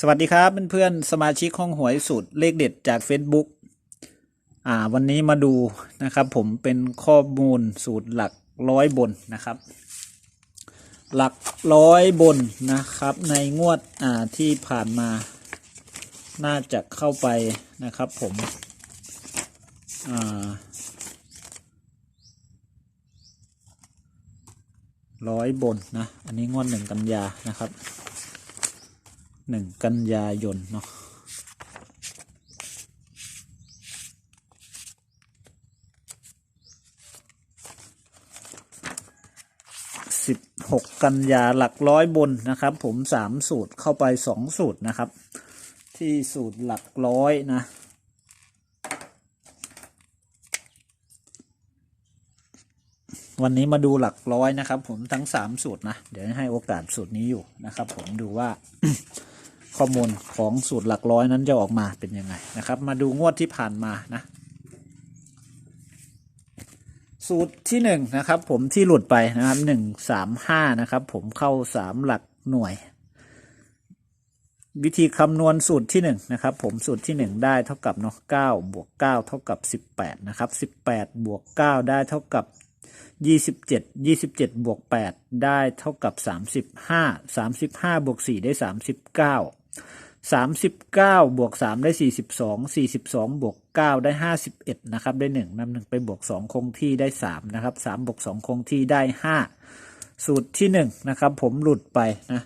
สวัสดีครับเพื่อนๆสมาชิกห้องหวยสูตรเลขเด็ดจาก Facebook อ่าวันนี้มาดูนะครับ ผมเป็นข้อมูลสูตรหลักร้อยบนนะครับ หลักร้อยบนนะครับ ในงวดอ่าที่ผ่านมาน่าจะเข้าไปนะครับผมอ่าร้อยบนนะ อันนี้งวดหนึ่งกันยานะครับ หนึ่งกันยายนเนาะสิบหกกันยาหลักร้อยบนนะครับ ผมสามสูตรเข้าไปสองสูตรนะครับ ที่สูตรหลักร้อยนะวันนี้มาดูหลักร้อยนะครับ ผมทั้งสามสูตรนะ เดี๋ยวให้โอกาสสูตรนี้อยู่นะครับ ผมดูว่า ข้อมูลของสูตรหลักร้อยนั้นจะออกมาเป็นยังไงนะครับ มาดูงวดที่ผ่านมานะสูตรที่หนึ่งนะครับผมที่หลุดไปนะครับหนึ่งสามห้านะครับ ผมเข้าสามหลักหน่วย วิธีคำนวณสูตรที่หนึ่งนะครับ ผมสูตรที่หนึ่งได้เท่ากับเนาะเก้าบวกเก้าเท่ากับสิบแปดนะครับสิบแปดบวกเก้าได้เท่ากับยี่สิบเจ็ดยี่สิบเจ็ดบวกแปดได้เท่ากับสามสิบห้าสามสิบห้าบวกสี่ได้สามสิบเก้า สามสิบเก้าบวกสามได้สี่สิบสองสี่สิบสองบวกเก้าได้ห้าสิบเอ็ดนะครับ ได้หนึ่งนำหนึ่งไปบวกสองคงที่ได้สามนะครับสามบวกสองคงที่ได้ห้าสูตรที่หนึ่งนะครับ ผมหลุดไปนะ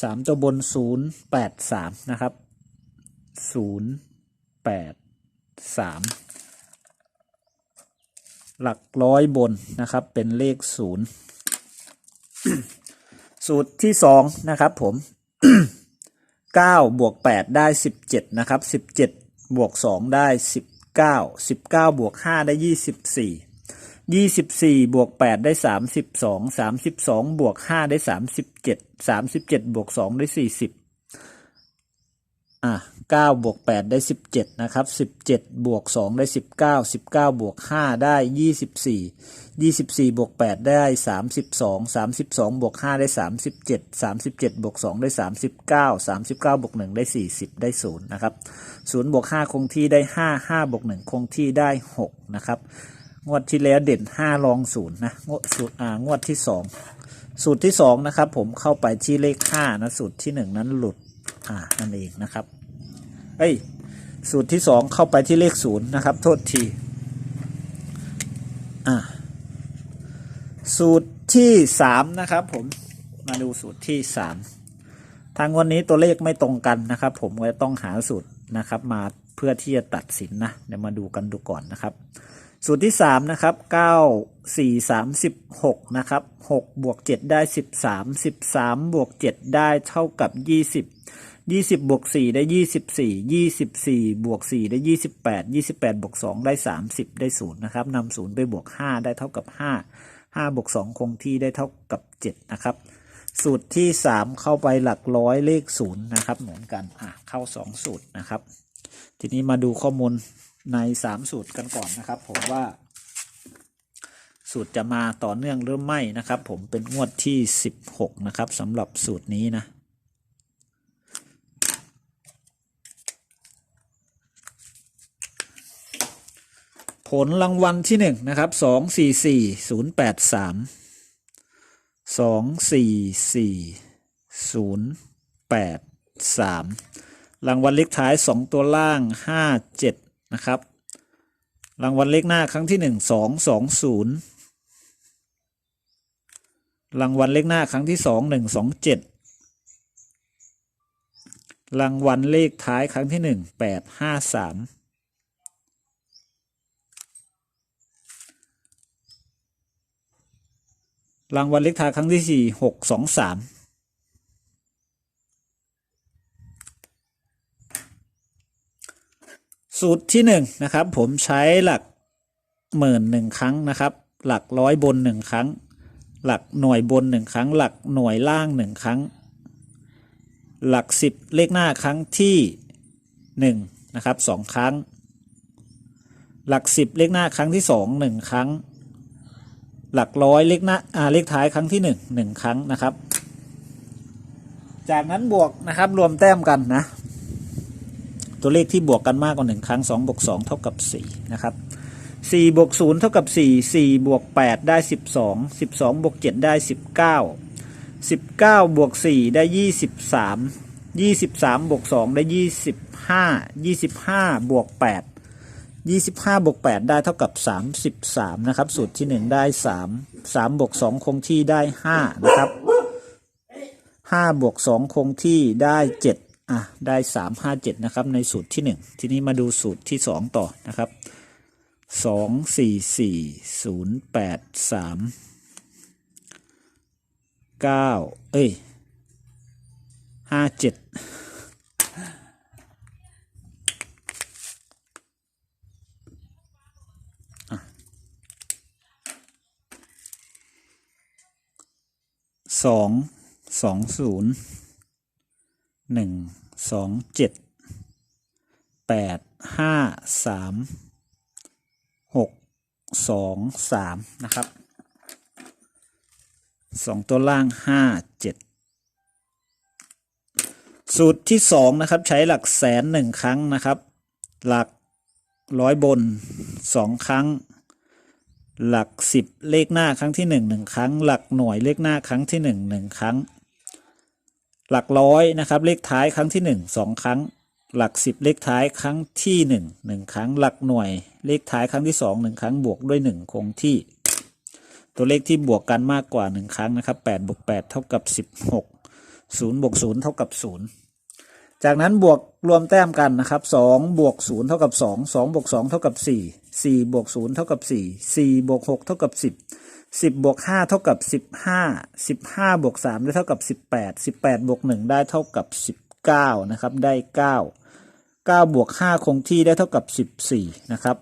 สามตัวบนศูนย์แปดสามนะครับศูนย์แปดสามหลักร้อยบนนะครับ เป็นเลขศูนย์สูตรที่สองนะครับ ผม เก้าบวกแปดได้สิบเจ็ดนะครับสิบเจ็ดบวกสองได้สิบเก้าสิบเก้าบวกห้าได้ยี่สิบสี่ยี่สิบสี่บวกแปดได้สามสิบสองสามสิบสองบวกห้าได้สามสิบเจ็ดสามสิบเจ็ดบวกสองได้สี่สิบ อะเก้าบวกแปดได้สิบเจ็ดนะครับสิบเจ็ดบวกสองได้สิบเก้าสิบเก้าบวกห้าได้ยี่สิบสี่ยี่สิบสี่บวกแปดได้สามสิบสองสามสิบสองบวกห้าได้สามสิบเจ็ดสามสิบเจ็ดบวกสองได้สามสิบเก้าสามสิบเก้าบวกหนึ่งได้สี่สิบได้ศูนย์นะครับศูนย์บวกห้าคงที่ได้ห้าห้าบวกหนึ่งคงที่ได้หกนะครับ งวดที่แล้วเด่นห้ารองศูนย์นะ งวดสูตรอ่างวดที่สองสูตรที่สองนะครับ ผมเข้าไปที่เลขห้านะ สูตรที่หนึ่งนั้นหลุด อ่านั่นเองนะครับ เอ้ย สูตรที่สองเข้าไปที่เลขศูนย์นะครับ โทษทีอ่าสูตรที่สามนะครับ ผมมาดูสูตรที่สามทางวันนี้ตัวเลขไม่ตรงกันนะครับ ผมก็ต้องหาสูตรนะครับ มาเพื่อที่จะตัดสินนะเดี๋ยวมาดูกันดูก่อนนะครับ สูตรที่สามนะครับเก้าสี่สามสิบหกนะครับหกบวกเจ็ดได้สิบสามสิบสามบวกเจ็ดได้เท่ากับยี่สิบ ยี่สิบบวกสี่ได้ยี่สิบสี่ยี่สิบสี่บวกสี่ได้ยี่สิบแปดยี่สิบแปดบวกสองได้สามสิบได้ศูนย์นะครับนำศูนย์ไปบวกห้าได้เท่ากับห้าห้าบวกสองคงที่ได้เท่ากับเจ็ดนะครับ สูตรที่สามเข้าไปหลักร้อยเลขศูนย์นะครับ เหมือนกันอะเข้าสองสูตรนะครับ ทีนี้มาดูข้อมูลในสามสูตรกันก่อนนะครับ ผมว่า สูตรจะมาต่อเนื่องหรือไม่นะครับ ผมเป็นงวดที่สิบหกนะครับสำหรับสูตรนี้นะ ผลรางวัลที่หนึ่งนะครับสองสี่สี่ศูนย์แปดสามสองสี่สี่ศูนย์แปดสามรางวัลเลขท้ายสองตัวล่างห้าเจ็ดนะครับ รางวัลเลขหน้าครั้งที่หนึ่งสองสองศูนย์รางวัลเลขหน้าครั้งที่สองหนึ่งสองเจ็ดรางวัลเลขท้ายครั้งที่หนึ่งแปดห้าสาม รางวัลเลขท้ายครั้งที่สี่หกสองสามสูตรที่หนึ่งนะครับ ผมใช้หลักหมื่นหนึ่งครั้งนะครับ หลักร้อยบนหนึ่งครั้ง หลักหน่วยบนหนึ่งครั้ง หลักหน่วยล่างหนึ่งครั้ง หลักสิบเลขหน้าครั้งที่หนึ่งนะครับสองครั้ง หลักสิบเลขหน้าครั้งที่สองหนึ่งครั้ง หลักร้อยเลขหน้าอ่าเลขท้ายครั้งที่หนึ่งหนึ่งครั้งนะครับ จากนั้นบวกนะครับรวมแต้มกันนะ ตัวเลขที่บวกกันมากกว่าหนึ่งครั้ง2บวก2เท่ากับ4นะครับ4บวก0เท่ากับ 4 4บวก8ได้ 12 12บวก7ได้ 19 19บวก4ได้ 23 23บวก2ได้ 25 25บวก8 25บวก8ได้เท่ากับ 33 นะครับ สูตรที่ 1 ได้ 3 3บวก2คงที่ได้ 5 นะครับ5บวก2คงที่ได้ 7 อะ ได้ 3 5 7 นะครับ ในสูตรที่ 1 ทีนี้มาดูสูตรที่ 2 ต่อนะครับ 2 4 4 0 8 3 9 เอ้ย 5 7 สองสองศูนย์หนึ่งสองเจ็ดแปดห้าสามหกสองสามนะครับสองตัวล่างห้าเจ็ดสูตรที่สองนะครับใช้หลักแสนหนึ่งครั้งนะครับ หลักร้อยบนสองครั้ง หลักสิบเลขหน้าครั้งที่หนึ่งหนึ่งครั้ง หลักหน่วยเลขหน้าครั้งที่หนึ่งหนึ่งครั้ง หลักร้อยนะครับเลขท้ายครั้งที่หนึ่งสองครั้ง หลักสิบเลขท้ายครั้งที่หนึ่งหนึ่งครั้ง หลักหน่วยเลขท้ายครั้งที่สองหนึ่งครั้งบวกด้วยหนึ่งคงที่ ตัวเลขที่บวกกันมากกว่าหนึ่งครั้งนะครับแปดบวกแปดเท่ากับสิบหกศูนย์บวกศูนย์เท่ากับศูนย์ จากนั้นบวกรวมแต้มกันนะครับสองบวกศูนย์เท่ากับสองสองบวกสองเท่ากับสี่สี่บวกศูนย์เท่ากับสี่สี่บวกหกเท่ากับสิบสิบบวกห้าเท่ากับสิบห้าสิบห้าบวกสามได้เท่ากับสิบแปดสิบแปดบวกหนึ่งได้เท่ากับสิบเก้านะครับได้เก้าเก้าบวกห้าคงที่ได้เท่ากับสิบสี่นะครับ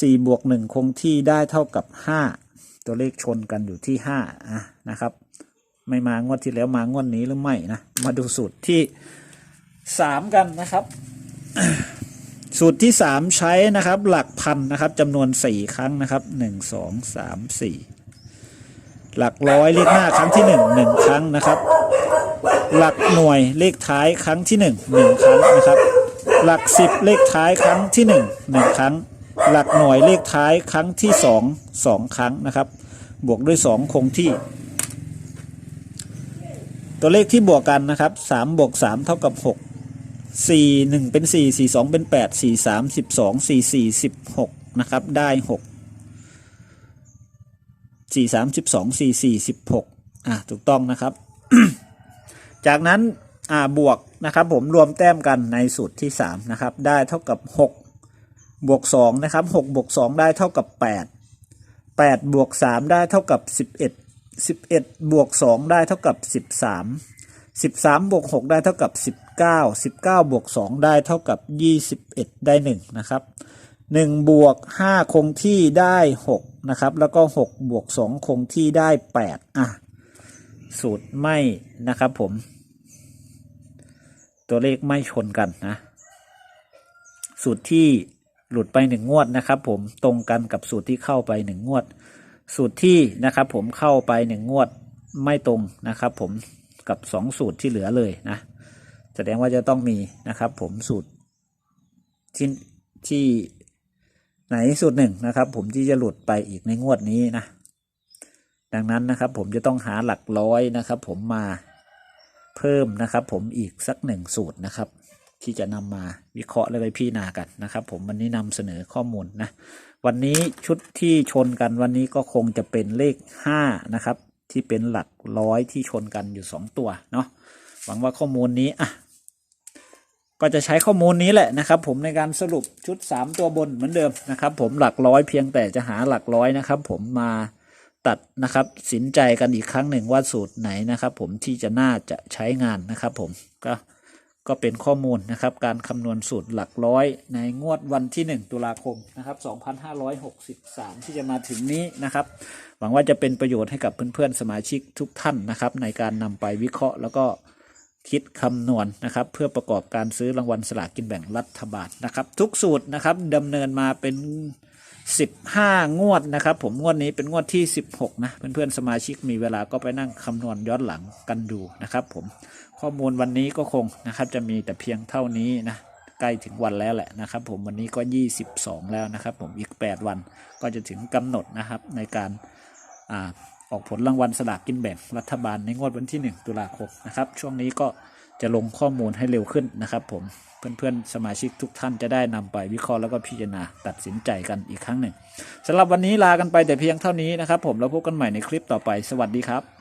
สี่บวกหนึ่งคงที่ได้เท่ากับห้าตัวเลขชนกันอยู่ที่ห้าอะนะครับ ไม่มางวดที่แล้วมางวดนี้หรือไม่นะมาดูสูตรที่ สามกันนะครับ สูตรที่สามใช้นะครับ หลักพันนะครับจำนวนสี่ครั้งนะครับหนึ่งสองสามสี่หลักร้อยเลขหน้าครั้งที่หนึ่งหนึ่งครั้งนะครับ หลักหน่วยเลขท้ายครั้งที่หนึ่งหนึ่งครั้งนะครับ หลักสิบเลขท้ายครั้งที่หนึ่งหนึ่งครั้ง หลักหน่วยเลขท้ายครั้งที่สองสองครั้งนะครับ บวกด้วยสองคงที่ตัวเลขที่บวกกันนะครับสามบวกสามเท่ากับหก สี่หนึ่งเป็นสี่สี่สองเป็นแปดสี่สามสิบสองสี่สี่สิบหกนะครับ ได้หกสี่สามสิบสองสี่สี่สิบหกอะถูกต้องนะครับ จากนั้นอ่าบวกนะครับผมรวมแต้มกันในสูตรที่สามนะครับ ได้เท่ากับหกบวกสองนะครับหกบวกสองได้เท่ากับแปดแปดบวกสามได้เท่ากับสิบเอ็ดสิบเอ็ดบวกสองได้เท่ากับสิบสาม สิบสามบวกหกได้เท่ากับสิบเก้าสิบเก้าบวกสองได้เท่ากับยี่สิบเอ็ดได้หนึ่งนะครับหนึ่งบวกห้าคงที่ได้หกนะครับ แล้วก็หกบวกสองคงที่ได้แปดอะ สูตรไม่นะครับผม ตัวเลขไม่ชนกันนะ สูตรที่หลุดไปหนึ่งงวดนะครับผมตรงกันกับสูตรที่เข้าไปหนึ่งงวด สูตรที่นะครับผมเข้าไปหนึ่งงวดไม่ตรงนะครับผม กับสองสูตรที่เหลือเลยนะ แสดงว่าจะต้องมีนะครับ ผมสูตรที่ที่ไหนสูตรหนึ่งนะครับ ผมที่จะหลุดไปอีกในงวดนี้นะ ดังนั้นนะครับ ผมจะต้องหาหลักร้อยนะครับ ผมมาเพิ่มนะครับ ผมอีกสักหนึ่งสูตรนะครับ ที่จะนำมาวิเคราะห์และไปพิจารณากันนะครับ ผมวันนี้นำเสนอข้อมูลนะ วันนี้ชุดที่ชนกันวันนี้ก็คงจะเป็นเลขห้านะครับ ที่เป็นหลักร้อยที่ชนกันอยู่สองตัวเนาะหวังว่าข้อมูลนี้อะก็จะใช้ข้อมูลนี้แหละนะครับ ผมในการสรุปชุด 3 ตัวบนเหมือนเดิมนะครับ ผมหลักร้อยเพียงแต่จะหาหลักร้อยนะครับ ผมมาตัดนะครับสินใจกันอีกครั้งหนึ่งว่าสูตรไหนนะครับ ผมที่จะน่าจะใช้งานนะครับ ผมก็ ก็เป็นข้อมูลนะครับ การคำนวณสูตรหลักร้อย ในงวดวันที่ 1 ตุลาคมนะครับ 2563 ที่จะมาถึงนี้นะครับ หวังว่าจะเป็นประโยชน์ให้กับเพื่อนๆสมาชิกทุกท่านนะครับ ในการนำไปวิเคราะห์ แล้วก็คิดคำนวณนะครับ เพื่อประกอบการซื้อรางวัลสลากกินแบ่งรัฐบาลนะครับ ทุกสูตรนะครับดำเนินมาเป็น 15 งวดนะครับผมงวดนี้เป็นงวดที่ 16 นะ เพื่อนๆสมาชิกมีเวลาก็ไปนั่งคำนวณย้อนหลังกันดูนะครับผมข้อมูลวันนี้ก็คงนะครับจะมีแต่เพียงเท่านี้นะใกล้ถึงวันแล้วแหละนะครับ ผมวันนี้ก็ 22 แล้วนะครับ ผมอีก 8 วันก็จะถึงกำหนดนะครับในการอ่าออกผลรางวัลสลากกินแบ่งรัฐบาลในงวดวันที่ 1 ตุลาคมนะครับช่วงนี้ก็ จะลงข้อมูลให้เร็วขึ้นนะครับผมเพื่อนๆสมาชิกทุกท่านจะได้นำไปวิเคราะห์แล้วก็พิจารณาตัดสินใจกันอีกครั้งหนึ่งสำหรับวันนี้ลากันไปแต่เพียงเท่านี้นะครับผมแล้วพบกันใหม่ในคลิปต่อไปสวัสดีครับ